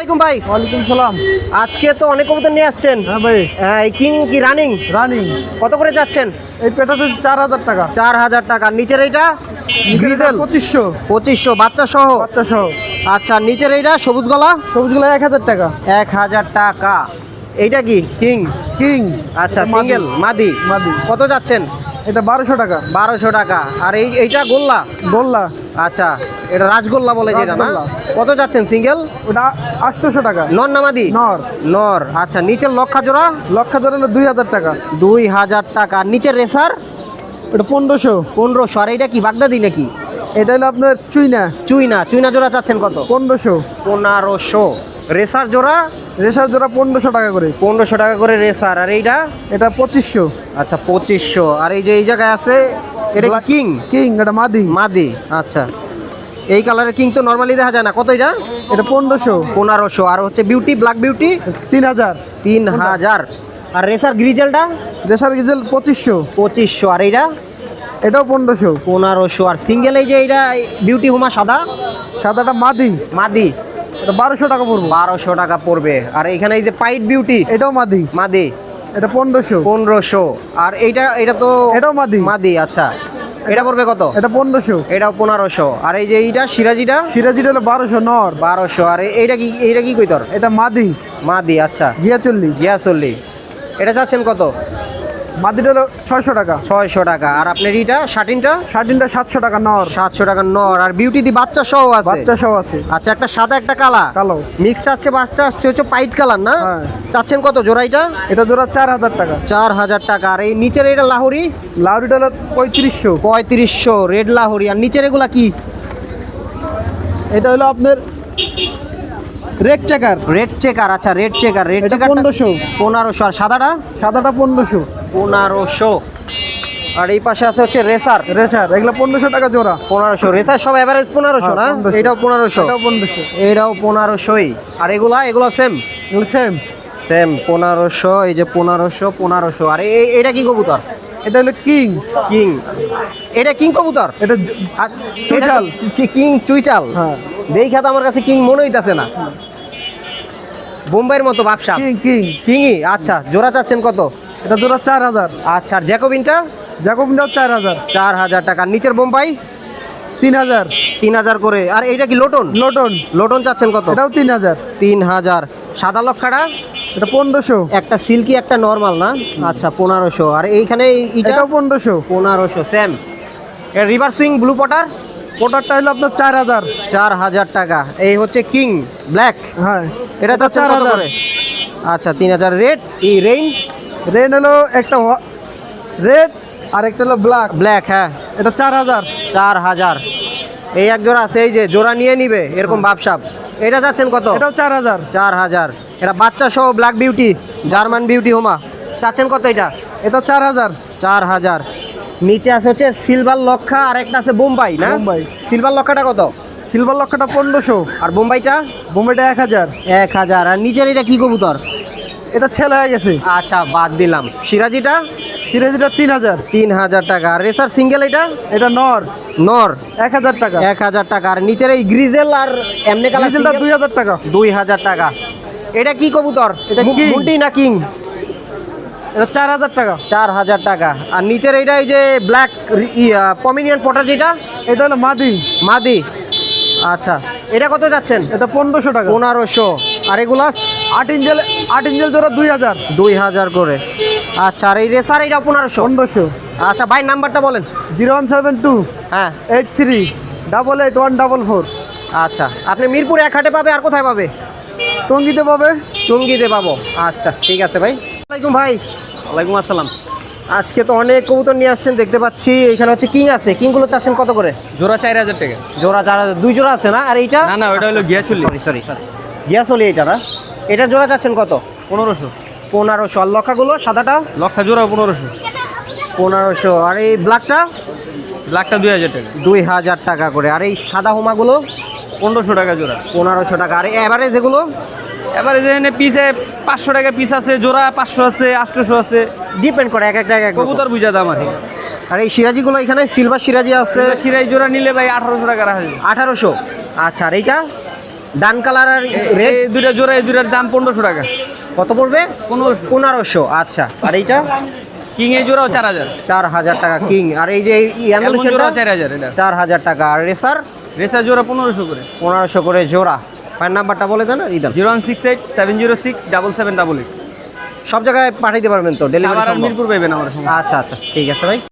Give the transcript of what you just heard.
ওয়ালাইকুম ভাই। ওয়ালাইকুম সালাম। আজকে তো অনেক কবুতর নিয়ে আসছেন। হ্যাঁ ভাই। হ্যাঁ, এই কিং কি রানিং? রানিং। কত করে যাচ্ছেন? এই পেটাতে চার হাজার টাকা। চার হাজার টাকা। নিচের এইটা? গ্রিজেল পঁচিশশো। পঁচিশশো বাচ্চা সহ বাচ্চা সহ আচ্ছা নিচের এইটা সবুজ গলা? সবুজগুলো এক হাজার টাকা। এক হাজার টাকা। এইটা কি কিং? কিং। আচ্ছা। সিঙ্গেল মাদি। মাদি। কত যাচ্ছেন? এটা বারোশো টাকা। বারোশো টাকা। আর এই এইটা গোল্লা? গোল্লা। আচ্ছা এটা রাজগোল্লা বলে যেটা না? কত যাচ্ছেন সিঙ্গেল? ওটা আটশোশো টাকা। নর নামাদি নর। নর আচ্ছা নিচের লক্ষা জোড়া? লক্ষা জোড়া হলো দুই হাজার টাকা। দুই হাজার টাকা। নিচের রেসার? এটা পনেরোশো। পনেরোশো। আর এইটা কি বাগদাদি নাকি? এটা হলো আপনার চুইনা। চুইনা। চুইনা জোড়া চাচ্ছেন কত? পনেরোশো। পনেরোশো। রেসার জোড়া? রেশার জোড়া পনেরোশো টাকা করে। পনেরোশো টাকা করে রেসার আর এইটা? এটা পঁচিশশো। আচ্ছা পঁচিশশো। আর এই যে এই জায়গায় আছে এটা কিং কিং? এটা মাদি। মাদি আচ্ছা। এই কালারের কিং তো নর্মালি দেখা যায় না। কত এটা? এটা পনেরোশো। পনেরোশো। আর হচ্ছে বিউটি ব্ল্যাক বিউটি তিন হাজার। তিন হাজার। আর রেসার গ্রিজেলটা রেসার গ্রিজেল পঁচিশশো। পঁচিশশো। আর এইটা? এটাও পনেরোশো। পনেরোশো। আর সিঙ্গেল এই যে এইটা বিউটি হুমা সাদা? সাদাটা মাদি। মাদি। এটা বারোশো টাকা পড়ব। বারোশো টাকা পড়বে। আর এখানে এই যে পাইট বিউটি এটাও মাদি। মাদি। এটা পনেরোশো। পনেরোশো। আর এইটা এটা তো এটাও মাদি। মাদি আচ্ছা। এটা পড়বে কত? এটা পনেরোশো। এটাও পনেরোশো। আর এই যে এইটা সিরাজিটা? সিরাজিটা হলো বারোশো নর। বারোশো। আর এইটা কি এইটা কি কইতর এটা মাদি। মাদি আচ্ছা। গিয়া চল্লিশ গিয়া চল্লি এটা চাচ্ছেন কত? মাদিটা হলো ছয়শো টাকা। ছয়শো টাকা। আর আপনার এইটা শার্টিনটা? শার্টিনটা সাতশো টাকা নর। সাতশো টাকা নর। আর বিউটি দি বাচ্চা সহ আছে? বাচ্চা সব আছে। আচ্ছা একটা সাদা একটা কালা? কালো। মিক্সড আছে বাচ্চা আসছে হচ্ছে পাইট কালার না? হ্যাঁ। চাচ্ছেন কত জোড়াইটা এটা? জোড়া চার হাজার টাকা। চার হাজার টাকা। আর এই নিচের এটা লাহোরি? লাউরিটা হলো পঁয়ত্রিশশো। পঁয়ত্রিশশো রেড লাহোরি। আর নিচের এগুলা কি? এটা হলো আপনার রেক চেকার। রেড চেকার আচ্ছা রেড চেকার রেড চেকার পনেরোশো। পনেরোশো আর সাদাটা? সাদাটা পনেরোশো। পনেরোশো। আর এই পাশে আছে হচ্ছে রেসার। রেশার এগুলো পনেরোশো টাকা জোড়া। পনেরোশো রেসার সব এভারেজ পনেরোশো না? হ্যাঁ, 1500 এটাও পনেরোশো। এটাও পনেরোশো। এটাও পনেরোশোই। আর এগুলা এগুলো সেম এগুলো সেম সেম পনেরোশো এই যে পনেরোশো পনেরোশো। আর এই এটা কি কবুতর? এটা হলো কিং। কিং। এটা কিং কবুতর? এটা চুইটাল। কি- কিং চুইটাল হ্যাঁ। দেখা তো আমার কাছে কিং মনে হইতাছে না। বোম্বাইয়ের মতো ব্যবসা কিং কিং। কিংই? আচ্ছা জোড়া চাচ্ছেন কত? এটা জোড়া চার হাজার। আচ্ছা আর জ্যাকোবিনটা? জ্যাকোবিনটাও চার হাজার। চার হাজার টাকা। নিচের বোম্বাই? তিন হাজার। তিন হাজার করে। আর এইটা কি লোটন? লোটন। লোটন চাচ্ছেন কত? এটাও তিন হাজার। তিন হাজার। সাদা লক্ষাটা এটা পনেরোশো। একটা সিল্কি একটা নর্মাল না? আচ্ছা পনেরোশো। আর এইখানে এটাও পনেরোশো। পনেরোশো সেম এর রিভার সুইং ব্লু পটার? ওটারটা হলো আপনার চার হাজার। চার হাজার টাকা। এই হচ্ছে কিং ব্ল্যাক। হ্যাঁ এটা তো চার হাজার। আচ্ছা তিন হাজার রেড এই রেইন? রেন হলো একটা রেড আর একটা হলো ব্ল্যাক। ব্ল্যাক হ্যাঁ। এটা চার হাজার। চার হাজার। এই এক জোড়া আছে এই যে জোড়া নিয়ে নিবে এরকম ভাবসাব। এটা যাচ্ছেন কত? এটাও চার হাজার। চার হাজার। এটা বাচ্চা সহ ব্ল্যাক বিউটি জার্মান বিউটি হোমা চাচ্ছেন কত এটা? এটা চার হাজার। চার হাজার। নিচে আছে হচ্ছে সিলভার লক্ষা আর একটা আছে বোম্বাই না? বোম্বাই। সিলভার লক্ষাটা কত? সিলভার লক্ষটা পনেরোশো। আর বোম্বাইটা? বোম্বাইটা এক হাজার। এক হাজার। আর নিচের এটা কি কবুতর? এটা ছেলে হয়ে গেছে। আচ্ছা বাদ দিলাম। সিরাজিটা? সিরাজিটা তিন হাজার। তিন হাজার টাকা। আর রেসার সিঙ্গেল এটা? এটা নর। নর। এক হাজার টাকা। এক হাজার টাকা। আর নিচের এই গ্রিজেল আর এমনি কালার দুই হাজার টাকা। দুই হাজার টাকা। এটা কি কবুতর? এটা। মুন্ডি না কিং? এটা চার হাজার টাকা। চার হাজার টাকা। আর নিচের এইটা এই যে ব্ল্যাক পমিনিয়ান পটার যেটা? এটা হলো মাদি। মাদি। আচ্ছা। এটা কত যাচ্ছেন? এটা পনেরোশো টাকা। পনেরোশো। আর এগুলা? আট ইঞ্চেল আট ইঞ্চেল জোড়া দুই হাজার। দুই হাজার করে। আচ্ছা আর এই রেসার এইটা পনেরোশো? পনেরোশো। আচ্ছা ভাই নাম্বারটা বলেন। জিরো ওয়ান সেভেন টু হ্যাঁ। Eight three double eight one double four. আচ্ছা। আপনি মিরপুর এক হাটে পাবে আর কোথায় পাবে? টঙ্গিতে পাবে। চুঙ্গিতে পাবো। আচ্ছা ঠিক আছে ভাই। ওয়ালাইকুম ভাই। ওয়ালাইকুম আসসালাম। আজকে তো অনেক কবুতর নিয়ে আসছেন দেখতে পাচ্ছি। এখানে হচ্ছে কিং আছে। কিংগুলো চাচ্ছেন কত করে? জোড়া চার হাজার টাকা। জোড়া চার হাজার- দুই জোড়া আছে না? আর এইটা? না না ওটা হলো গিয়াচুল্লি সরি সরি গিয়াসলি এইটা না? এটা জোড়া চাচ্ছেন কত? পনেরোশো। পনেরোশো। আর লক্ষাগুলো সাদাটা? লক্ষা জোড়া পনেরোশো। পনেরোশো। আর এই ব্ল্যাকটা? লাখটা দুই হাজার টাকা। দুই হাজার টাকা করে। আর এই সাদা হোমাগুলো? পনেরোশো টাকা জোড়া। পনেরোশো টাকা। আর এভারেজ এগুলো? এবারে যেখানে পিসে পাঁচশো টাকা পিস আছে জোড়া পাঁচশো আছে আটশোশো আছে। ডিপেন্ড করে এক একটা এক এক রকম। কবুতর বুঝা দাম আছে আর এই সিরাজিগুলো এখানে সিলভার সিরাজি আছে। চিরাই জোড়া নিলে ভাই আঠারোশো টাকা রাখা আঠারোশো। আচ্ছা আর এইটা? ডান কালার আর এই রেড দুইটা জোড়া এই দুইটার দাম পনেরোশো টাকা। কত পড়বে? পনেরোশো। পনেরোশো আচ্ছা। আর এইটা? কিং এই জোড়াও চার হাজার। চার হাজার টাকা কিং আর এই যে চার হাজার চার হাজার টাকা। আর রেসার রেসার জোড়া পনেরোশো করে। পনেরোশো করে জোড়া। ফাইন নাম্বারটা বলে দেন ইদান। Zero one six eight seven zero six double seven double eight. সব জায়গায় পাঠাইতে পারবেন তো? ডেলিভারি মিরপুর পাইবেন আমার আচ্ছা আচ্ছা ঠিক আছে ভাই।